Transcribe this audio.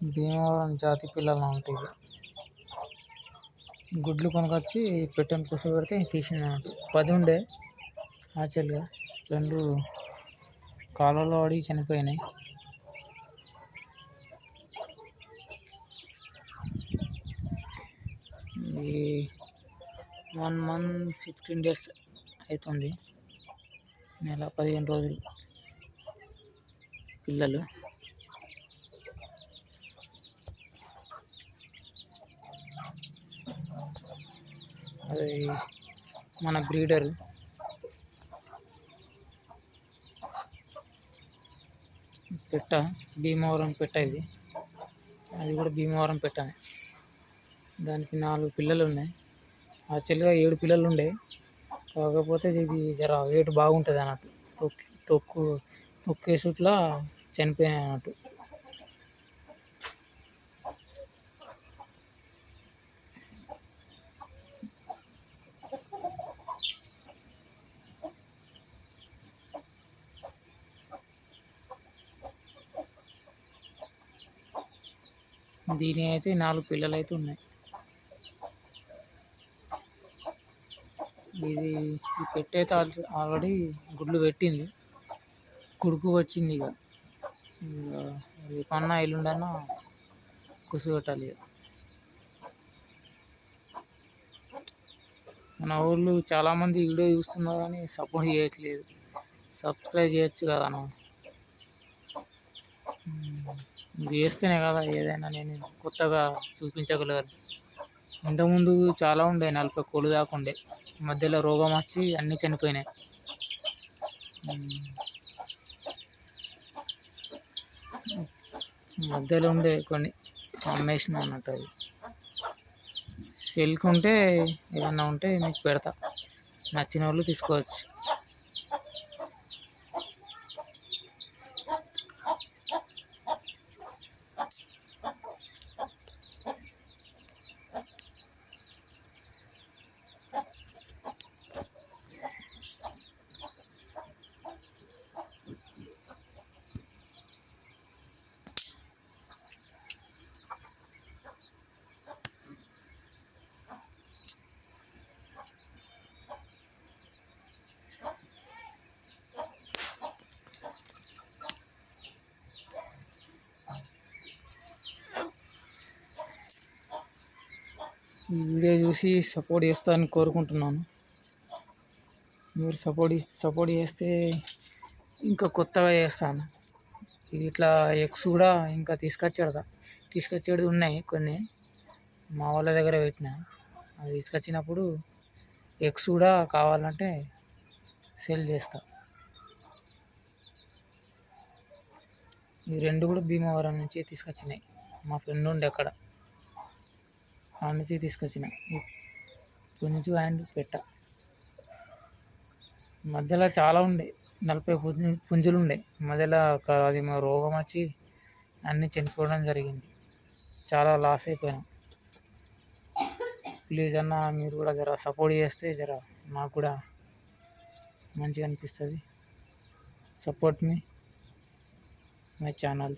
భీమవరం జాతి పిల్లలు ఉంటాయి గుడ్లు కొనుకొచ్చి పెట్టని కూర్చోబెడితే తీసిన పది ఉండే. యాక్చువల్గా రెండు కాలువలో పడి చనిపోయినాయి. ఈ వన్ మంత్ ఫిఫ్టీన్ డేస్ అవుతుంది నెల పదిహేను రోజులు పిల్లలు. అది మన బ్రీడర్. పెట్ట భీమవరం పెట్ట ఇది. అది కూడా భీమవరం పెట్టనే దానికి నాలుగు పిల్లలు ఉన్నాయి. యాక్చువల్గా ఏడు పిల్లలు ఉండే. కాకపోతే ఇది జర వెయిట్ బాగుంటుంది అన్నట్టు. తొక్కి తొక్కు తొక్కే చుట్ల చనిపోయాయి అన్నట్టు. దీని అయితే నాలుగు పిల్లలు అయితే ఉన్నాయి. ఇది ఈ పెట్టే అయితే ఆల్రెడీ గుడ్లు పెట్టింది. కుడుకు వచ్చింది ఇక. రేపన్నా ఎల్లుండన్నా కుసిపెట్టాలి ఇక. మన ఊళ్ళు చాలామంది వీడియో చూస్తున్నారు కానీ సపోర్ట్ చేయట్లేదు. సబ్స్క్రైబ్ చేయొచ్చు కదా మనం వేస్తేనే కదా ఏదైనా నేను కొత్తగా చూపించగలగాలి ఇంతకుముందు చాలా ఉండే నలభై కోళ్ళు దాకా ఉండే. మధ్యలో రోగం వచ్చి అన్నీ చనిపోయినాయి. మధ్యలో ఉండే కొన్ని అమ్మేసిన అన్నట్టు అది. సెల్కి ఉంటే ఏమన్నా ఉంటే మీకు పెడతా. నచ్చిన వాళ్ళు తీసుకోవచ్చు. ఈ వీడియో చూసి సపోర్ట్ చేస్తారని కోరుకుంటున్నాను. మీరు సపోర్ట్ సపోర్ట్ చేస్తే ఇంకా కొత్తగా చేస్తాను. ఇట్లా ఎగ్స్ కూడా ఇంకా తీసుకొచ్చాడు తీసుకొచ్చేది ఉన్నాయి కొన్ని. మా వాళ్ళ దగ్గర పెట్టిన. అవి తీసుకొచ్చినప్పుడు ఎగ్స్ కూడా కావాలంటే సేల్ చేస్తా. ఈ రెండు కూడా భీమవరం నుంచి తీసుకొచ్చినాయి. మా ఫ్రెండ్ ఉండే అక్కడ. అక్కడ నుంచి తీసుకొచ్చిన పుంజు అండ్ పెట్ట. మధ్యలో చాలా ఉండే. నలభై పుంజు పుంజులు ఉండే మధ్యలో అది మా రోగం వచ్చి అన్నీ చనిపోవడం జరిగింది. చాలా లాస్ అయిపోయాం ప్లీజ్ అన్న మీరు కూడా జర సపోర్ట్ చేస్తే జర నాకు కూడా మంచిగా అనిపిస్తుంది. సపోర్ట్ మీ మై ఛానల్.